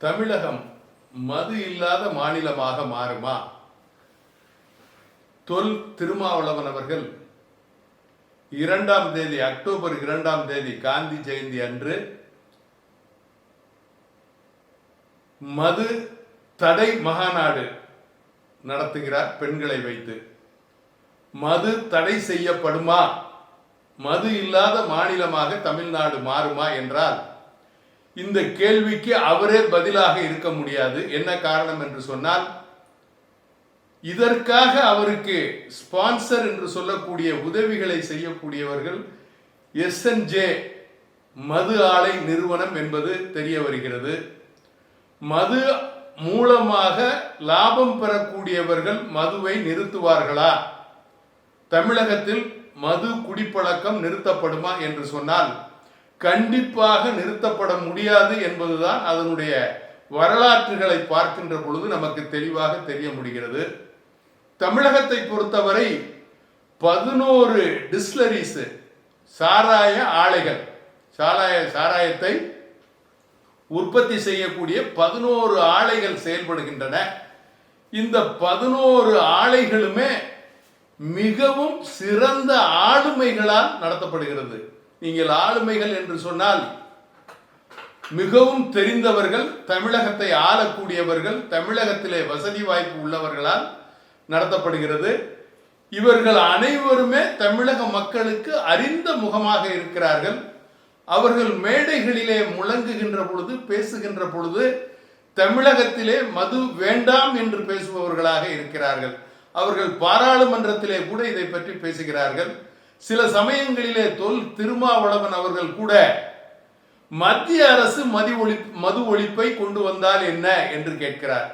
தமிழகம் மது இல்லாத மாநிலமாக மாறுமா? தொல் திருமாவளவன் அவர்கள் இரண்டாம் தேதி அக்டோபர் இரண்டாம் தேதி காந்தி ஜெயந்தி அன்று மது தடை மகாநாடு நடத்துகிறார் பெண்களை வைத்து. மது தடை செய்யப்படுமா? மது இல்லாத மாநிலமாக தமிழ்நாடு மாறுமா என்றால் இந்த கேள்விக்கு அவரே பதிலாக இருக்க முடியாது. என்ன காரணம் என்று சொன்னால் இதற்காக அவருக்கு ஸ்பான்சர் என்று சொல்லக்கூடிய உதவிகளை செய்யக்கூடியவர்கள் எஸ்என்ஜே மது ஆலை நிறுவனம் என்பது தெரிய வருகிறது. மது மூலமாக லாபம் பெறக்கூடியவர்கள் மதுவை நிறுத்துவார்களா? தமிழகத்தில் மது குடிப்பழக்கம் நிறுத்தப்படுமா என்று சொன்னால் கண்டிப்பாக நிறுத்தப்பட முடியாது என்பதுதான் அதனுடைய வரலாற்றுகளை பார்க்கின்ற பொழுது நமக்கு தெளிவாக தெரிய முடிகிறது. தமிழகத்தை பொறுத்தவரை பதினோரு டிஸ்லரிஸ் சாராய ஆலைகள் சாராய சாராயத்தை உற்பத்தி செய்யக்கூடிய பதினோரு ஆலைகள் செயல்படுகின்றன. இந்த பதினோரு ஆலைகளுமே மிகவும் சிறந்த ஆளுமைகளால் நடத்தப்படுகிறது. நீங்கள் ஆளுமைகள் என்று சொன்னால் மிகவும் தெரிந்தவர்கள் தமிழகத்தை ஆளக்கூடியவர்கள் தமிழகத்திலே வசதி வாய்ப்பு உள்ளவர்களால் நடத்தப்படுகிறது. இவர்கள் அனைவருமே தமிழக மக்களுக்கு அறிந்த முகமாக இருக்கிறார்கள். அவர்கள் மேடைகளிலே முழங்குகின்ற பொழுது பேசுகின்ற பொழுது தமிழகத்திலே மது வேண்டாம் என்று பேசுபவர்களாக இருக்கிறார்கள். அவர்கள் பாராளுமன்றத்திலே கூட இதை பற்றி பேசுகிறார்கள். சில சமயங்களிலே தொல் திருமாவளவன் அவர்கள் கூட மத்திய அரசு மது ஒழி மது ஒழிப்பை கொண்டு வந்தால் என்ன என்று கேட்கிறார்.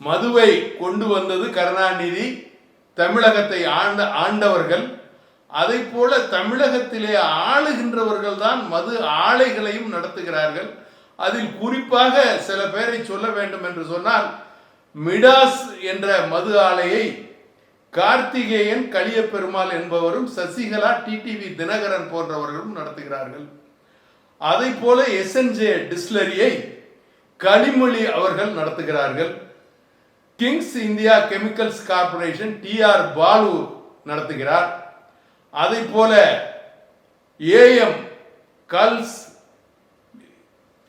மதுவை கொண்டு வந்தது கருணாநிதி தமிழகத்தை ஆண்ட ஆண்டவர்கள். அதை போல தமிழகத்திலே ஆளுகின்றவர்கள் தான் மது ஆலைகளையும் நடத்துகிறார்கள். அதில் குறிப்பாக சில பேரை சொல்ல வேண்டும் என்று சொன்னால் மிடாஸ் என்ற மது ஆலையை கார்த்திகேயன் கலியபெருமாள் என்பவரும் சசிகலா டிடிவி தினகரன் போன்றவர்களும் நடத்துகிறார்கள். அதை போல எஸ்என்ஜே டிஸ்லரியை கனிமொழி அவர்கள் நடத்துகிறார்கள். Kings India Chemicals Corporation TR Baalu நடத்துகிறார். அதை போல ஏஎம் கல்ஸ்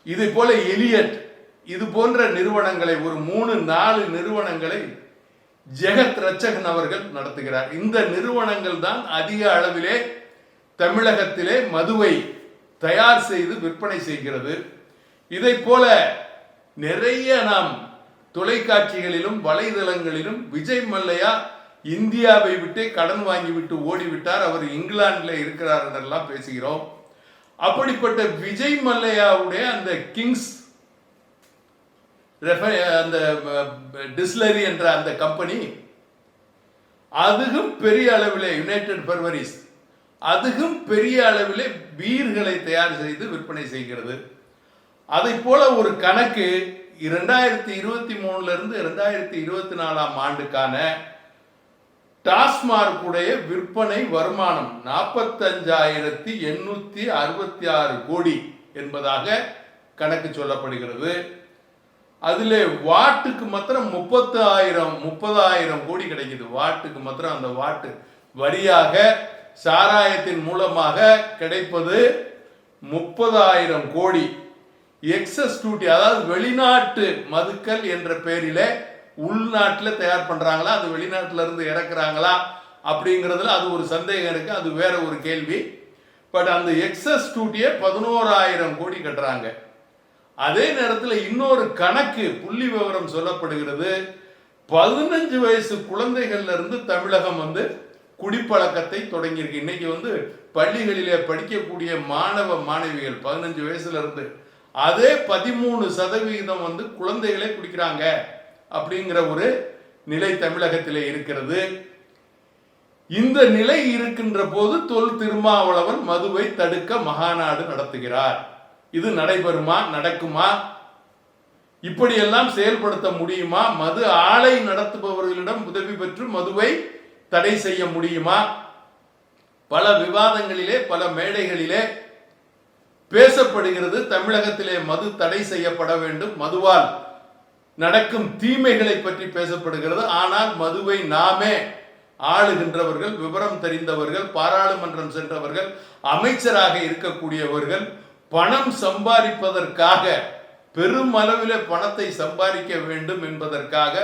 இதை போல எலியட் இது போன்ற நிறுவனங்களை ஒரு மூணு நாலு நிறுவனங்களை ஜெகத் ரச்சகன் அவர்கள் நடத்துகிறார். இந்த நிறுவனங்கள் தான் அதிக அளவிலே தமிழகத்திலே மதுவை தயார் செய்து விற்பனை செய்கிறது. இதை போல நிறைய நாம் தொலைக்காட்சிகளிலும் வலைதளங்களிலும் விஜய் மல்லையா இந்தியாவை விட்டு கடன் வாங்கிவிட்டு ஓடிவிட்டார். அவர் இங்கிலாந்தில் இருக்கிறார் என்றெல்லாம் பேசுகிறோம். அப்படிப்பட்ட விஜய் மல்லையாவுடைய அந்த கிங்ஸ் அந்த டிஸ்லரி என்ற அந்த கம்பெனி அதுவும் பெரிய அளவிலே யுனைடெட் பர்வரிஸ் அதுவும் பெரிய அளவிலே பீர்களை தயார் செய்து விற்பனை செய்கிறது. அதை போல ஒரு கணக்கு இரண்டாயிரத்தி இருபத்தி மூணுல இருந்து இரண்டாயிரத்தி இருபத்தி நாலாம் ஆண்டுக்கான டாஸ்மார்க்குடைய விற்பனை வருமானம் நாற்பத்தஞ்சாயிரத்தி எண்ணூத்தி அறுபத்தி ஆறு கோடி என்பதாக கணக்கு சொல்லப்படுகிறது. அதில் வாட்டுக்கு மாத்திரம் முப்பத்து ஆயிரம் முப்பதாயிரம் கோடி கிடைக்குது. வாட்டுக்கு மாத்திரம் அந்த வாட்டு வரியாக சாராயத்தின் மூலமாக கிடைப்பது முப்பதாயிரம் கோடி. எக்ஸஸ் டியூட்டி அதாவது வெளிநாட்டு மதுக்கள் என்ற பெயரில் உள்நாட்டில் தயார் பண்ணுறாங்களா அது வெளிநாட்டுல இருந்து இறக்குறாங்களா? அப்படிங்கிறதுல அது ஒரு சந்தேகம் இருக்குது அது வேற ஒரு கேள்வி. பட் அந்த எக்ஸஸ் டியூட்டியை பதினோராயிரம் கோடி கட்டுறாங்க. அதே நேரத்தில் இன்னொரு கணக்கு புள்ளி விவரம் சொல்லப்படுகிறது. பதினஞ்சு வயசு குழந்தைகள்ல இருந்து தமிழகம் வந்து குடிப்பழக்கத்தை தொடங்கியிருக்கு. இன்னைக்கு வந்து பள்ளிகளிலே படிக்கக்கூடிய மாணவ மாணவிகள் பதினஞ்சு வயசுல இருந்து அதே பதிமூணு சதவீதம் வந்து குழந்தைகளே குடிக்கிறாங்க அப்படிங்கிற ஒரு நிலை தமிழகத்திலே இருக்கிறது. இந்த நிலை இருக்கின்ற போது தொல் திருமாவளவன் மதுவை தடுக்க மகாநாடு நடத்துகிறார். இது நடைபெறுமா நடக்குமா? இப்படியெல்லாம் செயல்படுத்த முடியுமா? மது ஆலை நடத்துபவர்களிடம் உதவி பெற்று மதுவை தடை செய்ய முடியுமா? பல விவாதங்களிலே பல மேடைகளிலே பேசப்படுகிறது தமிழகத்திலே மது தடை செய்யப்பட வேண்டும். மதுவால் நடக்கும் தீமைகளை பற்றி பேசப்படுகிறது. ஆனால் மதுவை நாமே ஆளுகின்றவர்கள் விவரம் தெரிந்தவர்கள் பாராளுமன்றம் சென்றவர்கள் அமைச்சராக இருக்கக்கூடியவர்கள் பணம் சம்பாதிப்பதற்காக பெரும் பணத்தை சம்பாதிக்க வேண்டும் என்பதற்காக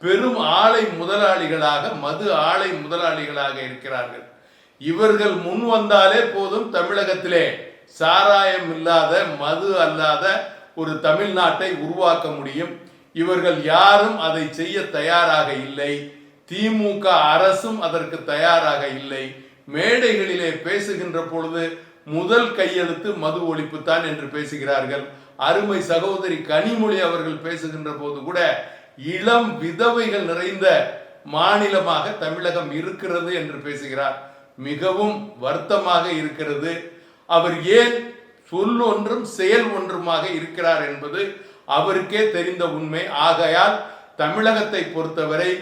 பெரும் ஆலை முதலாளிகளாக மது ஆலை முதலாளிகளாக இருக்கிறார்கள். இவர்கள் முன் வந்தாலே போதும் தமிழகத்திலே சாராயம் இல்லாத மது அல்லாத ஒரு தமிழ்நாட்டை உருவாக்க முடியும். இவர்கள் யாரும் அதை செய்ய தயாராக இல்லை. திமுக அரசும் அதற்கு தயாராக இல்லை. மேடைகளிலே பேசுகின்ற பொழுது முதல் கையெழுத்து மது ஒழிப்பு தான் என்று பேசுகிறார்கள். அருமை சகோதரி கனிமொழி அவர்கள் பேசுகின்ற போது கூட இளம் விதவைகள் நிறைந்த மாநிலமாக தமிழகம் இருக்கிறது என்று பேசுகிறார். மிகவும் வருத்தமாக இருக்கிறது. அவர் ஏன் சொல் ஒன்றும் செயல் ஒன்றுமாக இருக்கிறார் என்பது அவருக்கே தெரிந்த உண்மை. ஆகையால் தமிழகத்தை பொறுத்தவரை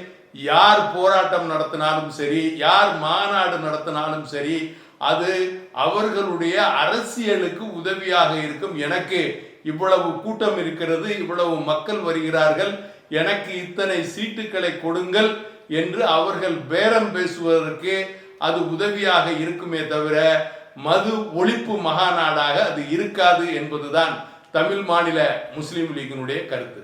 யார் போராட்டம் நடத்தினாலும் சரி யார் மாநாடு நடத்தினாலும் சரி அது அவர்களுடைய அரசியலுக்கு உதவியாக இருக்கும். எனக்கு இவ்வளவு கூட்டம் இருக்கிறது இவ்வளவு மக்கள் வருகிறார்கள் எனக்கு இத்தனை சீட்டுகளை கொடுங்கள் என்று அவர்கள் பேரம் பேசுவதற்கு அது உதவியாக இருக்குமே தவிர மது ஒழிப்பு மகாநாடாக அது இருக்காது என்பதுதான் தமிழ் மாநில முஸ்லீம் லீக்கினுடைய கருத்து.